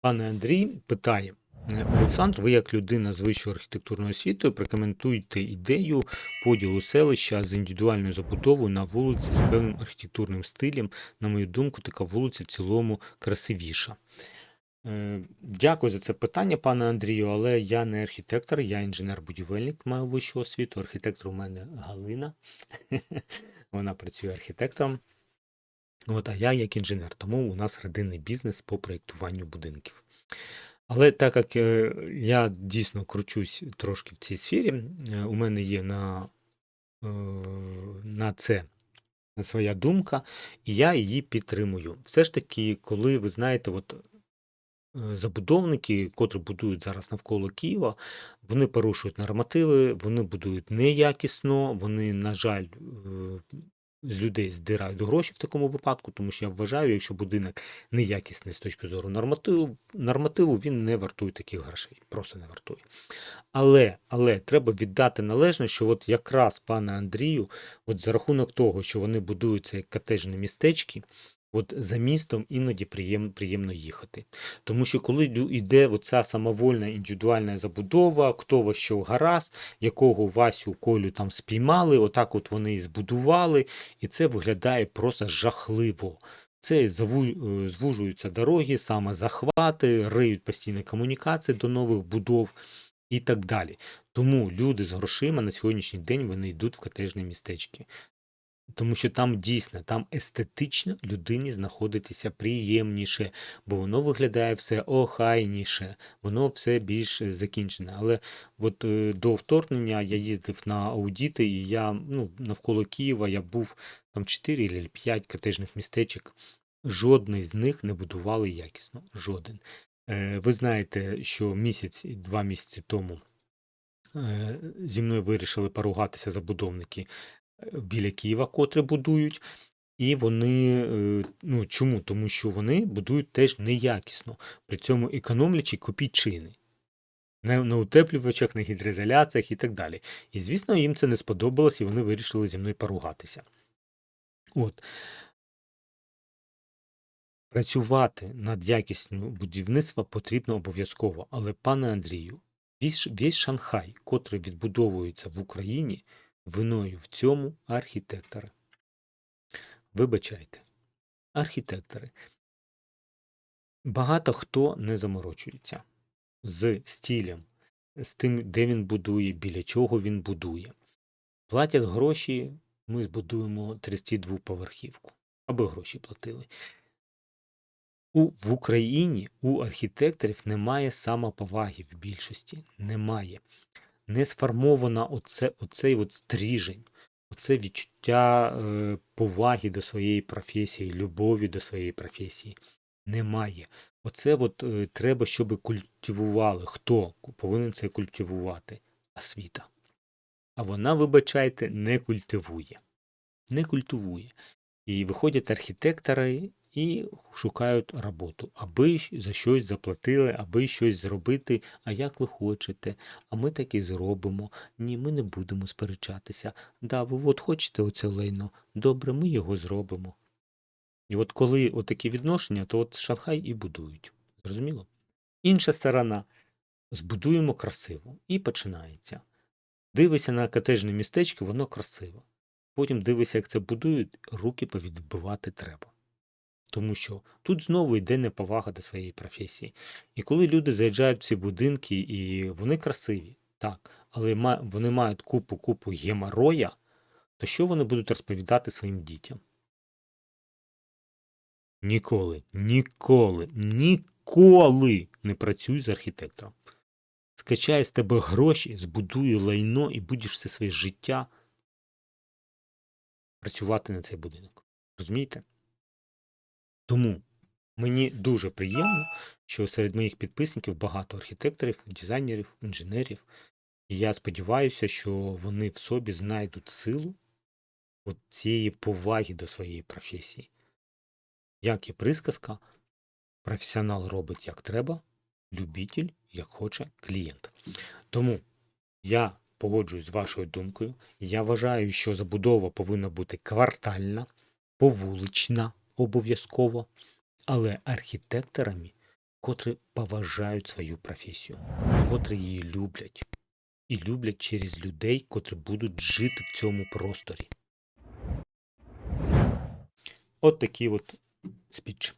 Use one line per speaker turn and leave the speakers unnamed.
Пане Андрій питає: Олександр, ви як людина з вищою архітектурною освітою прокоментуйте ідею поділу селища з індивідуальною забудовою на вулиці з певним архітектурним стилем. На мою думку, така вулиця в цілому красивіша. Е, Дякую за це питання, пане Андрію, але я не архітектор, я інженер-будівельник, маю вищу освіту. Архітектор у мене Галина. Вона працює архітектором. От, а я як інженер, тому у нас родинний бізнес по проєктуванню будинків. Але так як е, я дійсно кручусь трошки в цій сфері, е, у мене є на, е, на це своя думка, і я її підтримую. Все ж таки, коли ви знаєте, от забудовники, котрі будують зараз навколо Києва, вони порушують нормативи, вони будують неякісно, вони, на жаль, з людей здирають гроші в такому випадку, тому що я вважаю, якщо будинок неякісний з точки зору нормативу, нормативу він не вартує таких грошей, просто не вартує. Але, але треба віддати належне, що от якраз пане Андрію, от за рахунок того, що вони будуються як котежні містечки, от за містом іноді приємно, приємно їхати. Тому що коли йде оця самовольна індивідуальна забудова, хто во що гаразд, якого Васю Колю там спіймали, отак от вони і збудували, і це виглядає просто жахливо. Це е, звужуються дороги, саме захвати, риють постійні комунікації до нових будов і так далі. Тому люди з грошима на сьогоднішній день вони йдуть в котежні містечки. Тому що там дійсно, там естетично людині знаходитися приємніше, бо воно виглядає все охайніше, воно все більш е, закінчене. Але от е, до вторгнення я їздив на аудіти, і я ну, навколо Києва я був там 4 чи 5 котежних містечок. Жодний з них не будували якісно. Жоден. Е, Ви знаєте, що місяць два місяці тому зі мною вирішили поругатися забудовники біля Києва, котре будують. І вони, е, ну чому? Тому що вони будують теж неякісно, при цьому економлячи копійчини. Не на утеплювачах, на гідроізоляціях і так далі. І, звісно, їм це не сподобалось, і вони вирішили зі мною поругатися. От. Працювати над якістю будівництва потрібно обов'язково. Але, пане Андрію, весь, весь Шанхай, котрий відбудовується в Україні, виною в цьому архітектори. Вибачайте, архітектори. Багато хто не заморочується з стилем, з тим, де він будує, біля чого він будує. Платять гроші, ми збудуємо 32-поверхівку, аби гроші платили. У, в Україні у архітекторів немає самоповаги в більшості. Немає. Не сформована оце, оцей от стріжень, оце відчуття е, поваги до своєї професії, любові до своєї професії. Немає. Оце от е, треба, щоб культивували. Хто повинен це культивувати? Освіта. А вона, вибачайте, не культивує. Не культивує. І виходять архітектори і шукають роботу, аби за щось заплатили, аби щось зробити. А як ви хочете? А ми так і зробимо. Ні, ми не будемо сперечатися. Да, ви от хочете оце лайно? Добре, ми його зробимо. І от коли такі відношення, то от Шанхай і будують. Зрозуміло? Інша сторона збудуємо красиво. І починається. Дивися на котежне містечко, воно красиво. Потім дивися, як це будують, руки повідбивати треба. Тому що тут знову йде неповага до своєї професії. І коли люди заїжджають в ці будинки, і вони красиві, так, але вони мають купу-купу гемороя, то що вони будуть розповідати своїм дітям? Ніколи, ніколи, ніколи не працюй з архітектором. Скачай з тебе гроші, збудуй лайно і будеш все своє життя працювати на цей будинок. Розумієте? Тому мені дуже приємно, що серед моїх підписників багато архітекторів, дизайнерів, інженерів. І я сподіваюся, що вони в собі знайдуть силу от цієї поваги до своєї професії. Як і присказка, професіонал робить як треба, любитель як хоче клієнт. Тому я погоджуюсь з вашою думкою. Я вважаю, що забудова повинна бути квартальна, повулична обов'язково, але архітекторами котрі поважають свою професію, котрі її люблять. І люблять через людей, котрі будуть жити в цьому просторі. От такий от спіч.